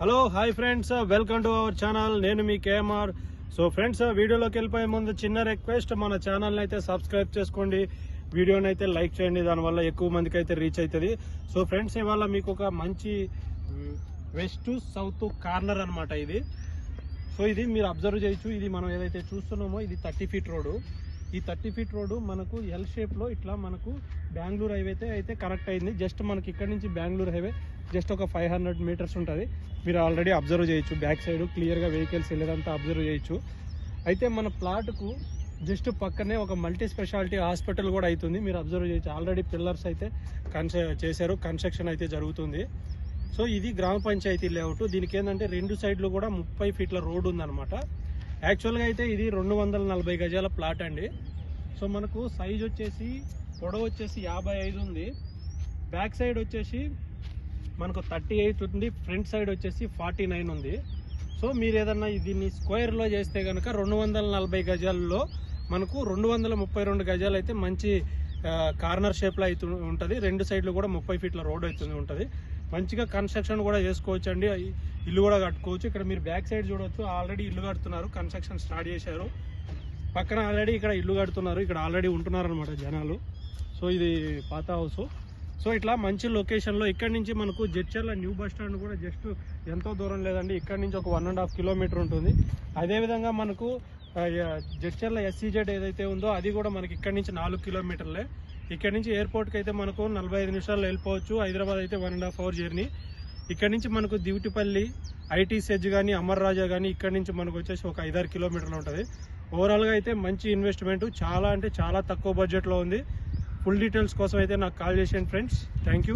Hello hi friends welcome to our channel నేను మీ KMR. So friends uh, వీడియోలోకి వెళ్ళిపోయే ముందు చిన్న రిక్వెస్ట్ మన ఛానల్ని అయితే సబ్స్క్రైబ్ చేసుకోండి. వీడియోని అయితే లైక్ చేయండి దానివల్ల ఎక్కువ మందికి అయితే రీచ్ అవుతుంది. సో ఫ్రెండ్స్ ఇవాళ మీకు ఒక మంచి వెస్ట్ సౌత్ కార్నర్ అనమాట ఇది. సో ఇది మీరు అబ్జర్వ్ చేయొచ్చు. ఇది మనం ఏదైతే చూస్తున్నామో ఇది థర్టీ ఫీట్ రోడ్డు ఈ థర్టీ ఫీట్ రోడ్డు మనకు ఎల్ షేప్లో ఇట్లా మనకు బెంగళూరు హైవే అయితే అయితే కనెక్ట్ అయింది. జస్ట్ మనకి ఇక్కడ నుంచి బెంగళూరు హైవే జస్ట్ ఒక ఫైవ్ హండ్రెడ్ మీటర్స్ ఉంటుంది. మీరు ఆల్రెడీ అబ్జర్వ్ చేయొచ్చు. బ్యాక్ సైడ్ క్లియర్గా వెహికల్స్ వెళ్ళేదంతా అబ్జర్వ్ చేయొచ్చు. అయితే మన ప్లాట్కు జస్ట్ పక్కనే ఒక మల్టీ స్పెషాలిటీ హాస్పిటల్ కూడా అవుతుంది మీరు అబ్జర్వ్ చేయొచ్చు. ఆల్రెడీ పిల్లర్స్ అయితే కన్స చేశారు. కన్స్ట్రక్షన్ అయితే జరుగుతుంది. సో ఇది గ్రామ పంచాయతీ లేఅవుట్. దీనికి ఏంటంటే రెండు సైడ్లు కూడా ముప్పై ఫీట్ల రోడ్ ఉందన్నమాట. యాక్చువల్గా అయితే ఇది రెండు వందల నలభై గజాల ప్లాట్ అండి. సో మనకు సైజ్ వచ్చేసి పొడవు వచ్చేసి యాభై ఐదు ఉంది. బ్యాక్ సైడ్ వచ్చేసి మనకు థర్టీ ఎయిట్ ఉంది ఫ్రంట్ సైడ్ వచ్చేసి ఫార్టీ నైన్ ఉంది. సో మీరు ఏదన్నా దీన్ని స్క్వేర్లో చేస్తే కనుక రెండు వందల నలభై గజాల్లో మనకు రెండు వందల ముప్పై రెండు గజాలు అయితే మంచి కార్నర్ షేప్లో అయితే ఉంటుంది. రెండు సైడ్లు కూడా ముప్పై ఫీట్ల రోడ్ అవుతుంది ఉంటుంది. మంచిగా కన్స్ట్రక్షన్ కూడా చేసుకోవచ్చు అండి ఇల్లు కూడా కట్టుకోవచ్చు. ఇక్కడ మీరు బ్యాక్ సైడ్ చూడవచ్చు ఆల్రెడీ ఇల్లు కడుతున్నారు. కన్స్ట్రక్షన్ స్టార్ట్ చేశారు. పక్కన ఆల్రెడీ ఇక్కడ ఇల్లు కడుతున్నారు. ఇక్కడ ఆల్రెడీ ఉంటున్నారు అనమాట జనాలు. సో ఇది పాత హౌస్ సో ఇట్లా మంచి లొకేషన్లో ఇక్కడ నుంచి మనకు జడ్చర్ల న్యూ బస్ స్టాండ్ కూడా జస్ట్ ఎంతో దూరం లేదండి. ఇక్కడ నుంచి ఒక వన్ అండ్ హాఫ్ కిలోమీటర్ ఉంటుంది. అదేవిధంగా మనకు జడ్చర్ల ఎస్సీజెడ్ ఏదైతే ఉందో అది కూడా మనకి ఇక్కడ నుంచి నాలుగు కిలోమీటర్లే ఇక్కడ నుంచి ఎయిర్పోర్ట్కి అయితే మనకు నలభై ఐదు నిమిషాలు వెళ్ళిపోవచ్చు. హైదరాబాద్ అయితే one and half hour journey ఇక్కడ నుంచి మనకు దివిటిపల్లి ఐటీ సెజ్ కానీ అమర్ రాజా కానీ ఇక్కడ నుంచి మనకు వచ్చేసి ఒక ఐదారు కిలోమీటర్లు ఉంటుంది. ఓవరాల్గా అయితే మంచి ఇన్వెస్ట్మెంట్ చాలా అంటే చాలా తక్కువ బడ్జెట్లో ఉంది. ఫుల్ డీటెయిల్స్ కోసం అయితే నాకు కాల్ చేసేయండి ఫ్రెండ్స్. Thank you